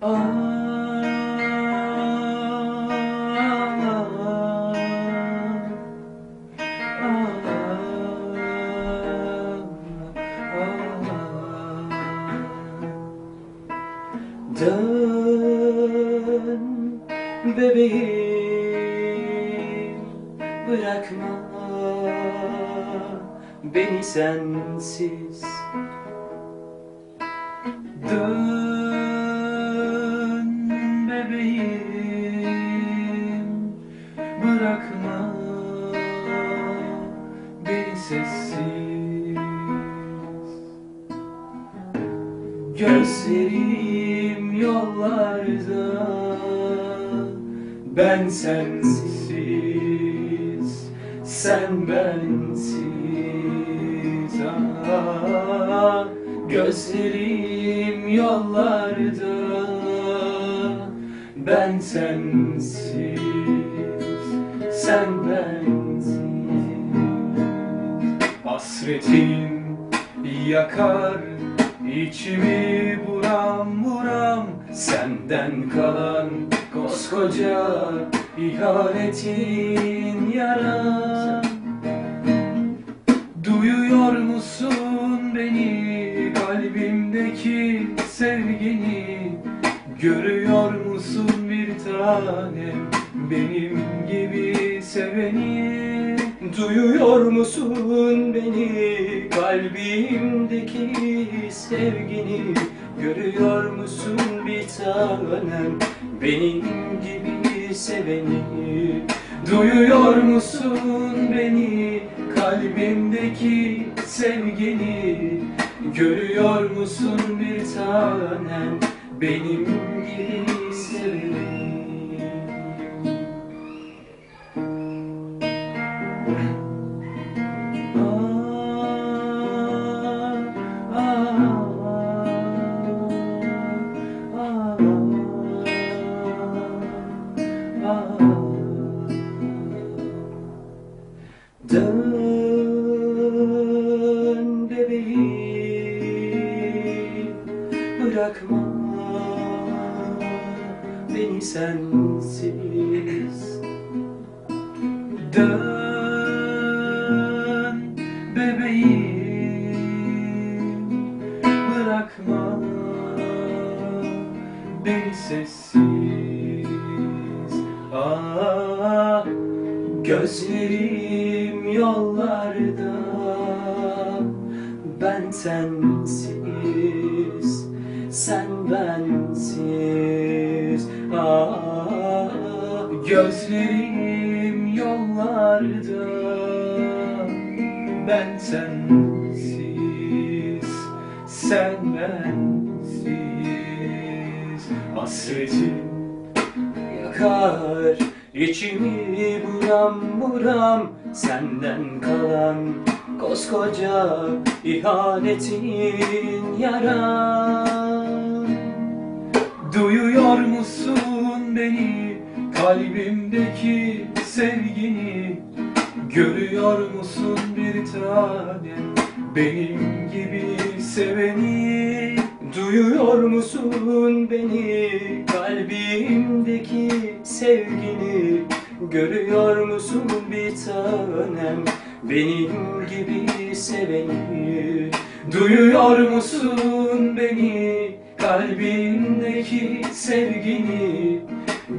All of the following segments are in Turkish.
Dön bebeğim bırakma beni sensiz. Dön sessiz. Gözlerim yollarda. Ben sensiz Sen bensiz. Ah, Gözlerim yollarda. Ben sensiz. Sen bensiz Hasretin yakar içimi buram buram. Senden kalan koskoca ihanetin yara. Duyuyor musun beni kalbimdeki sevgini? Görüyor musun bir tanem benim gibi seveni Duyuyor musun beni? Kalbimdeki sevgini Görüyor musun bir tanem? Benim gibi seveni Duyuyor musun beni? Kalbimdeki sevgini Görüyor musun bir tanem? Benim gibi seveni Dön bebeğim Bırakma beni sensiz. Dön bebeğim Bırakma beni sessiz. Ah Gözlerim yollarda. Ben sensiz Sen bensiz. Ah, Gözlerim yollarda. Ben sensiz Sen bensiz. Hasretin yakar içimi buram buram senden kalan koskoca ihanetin yara Duyuyor musun beni kalbimdeki sevgini? Görüyor musun bir tanem benim gibi seveni? Duyuyor musun beni kalbimdeki sevgini Görüyor musun? Bir tanem benim gibi seveni Duyuyor musun? Beni kalbimdeki sevgini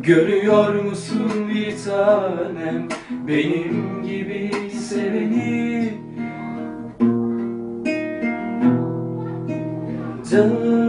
Görüyor musun? Bir tanem benim gibi seveni Dön